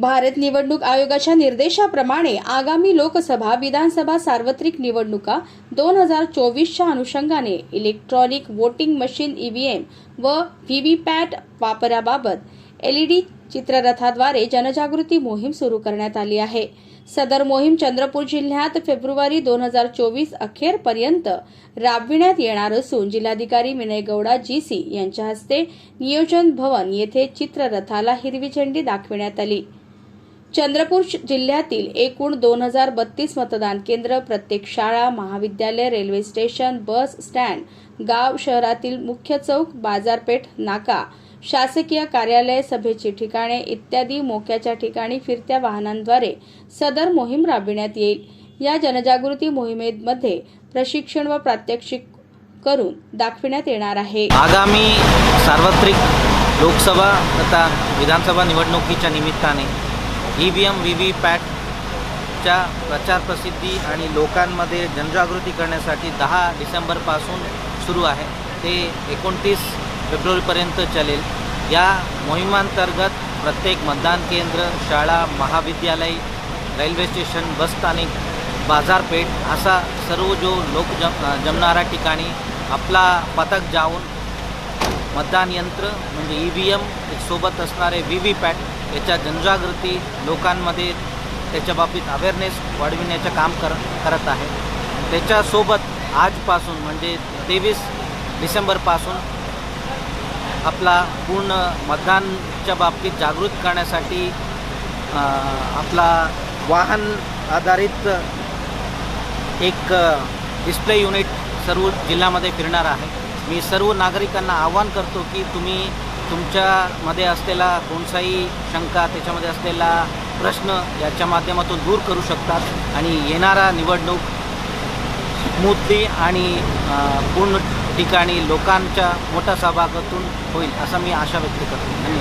भारत निवडणूक आयोगाच्या निर्देशाप्रमाणे आगामी लोकसभा विधानसभा सार्वत्रिक निवडणुका दोन हजार चोवीसच्या अनुषंगाने इलेक्ट्रॉनिक वोटिंग मशीन ईव्हीएम व व्हीव्हीपॅट वापराबाबत एलईडी चित्ररथाद्वारे जनजागृती मोहीम सुरू करण्यात आली आहे. सदर मोहीम चंद्रपूर जिल्ह्यात फेब्रुवारी दोन हजार चोवीस अखेरपर्यंत राबविण्यात येणार असून जिल्हाधिकारी विनय गौडा जी सी यांच्या हस्ते नियोजन भवन येथे चित्ररथाला हिरवी झेंडी दाखविण्यात आली. चंद्रपूर श- जिल्ह्यातील एकूण दोन हजार बत्तीस मतदान केंद्र प्रत्येक शाळा महाविद्यालय रेल्वे स्टेशन बस स्टँड गाव शहरातील मुख्य चौक बाजारपेठ नाका शासकीय कार्यालय सभेची ठिकाणे इत्यादी मोक्याच्या ठिकाणी फिरत्या वाहनांद्वारे सदर मोहीम राबविण्यात येईल. या जनजागृती मोहिमेमध्ये प्रशिक्षण व प्रात्यक्षिक करून दाखविण्यात येणार आहे. आगामी सार्वत्रिक लोकसभा तथा विधानसभा निवडणुकीच्या निमित्ताने E V M V V पॅटच्या प्रचार प्रसिद्धी आणि लोकांमध्ये जनजागृती करण्यासाठी दहा डिसेंबरपासून सुरू आहे. ते एकोणतीस फेब्रुवारीपर्यंत चालेल. या मोहिमांतर्गत प्रत्येक मतदान केंद्र शाळा महाविद्यालय रेल्वे स्टेशन बसस्थानिक बाजारपेठ असा सर्व जो लोक जम जमणाऱ्या ठिकाणी आपला पथक जाऊन मतदान यंत्र म्हणजे ई व्ही एम सोबत असणारे व्ही व्ही पॅट याच्या जनजागृती लोकांमध्ये त्याच्या बाबतीत अवेअरनेस वाढविण्याचं काम कर करत आहे. त्याच्यासोबत आजपासून म्हणजे तेवीस डिसेंबरपासून आपला पूर्ण मतदानच्या बाबतीत जागृत करण्यासाठी आपला वाहन आधारित एक डिस्प्ले युनिट सर्व जिल्ह्यामध्ये फिरणार आहे. मी सर्व नागरिकांना आवाहन करतो की तुम्ही तुमच्यामध्ये असलेला कोणताही शंका त्याच्यामध्ये असलेला प्रश्न याच्या माध्यमातून दूर करू शकतात आणि येणारा निवडणूक स्मूथली आणि पूर्ण ठिकाणी लोकांच्या मोठ्या सहभागातून होईल असा मी आशा व्यक्त करतो. धन्यवाद.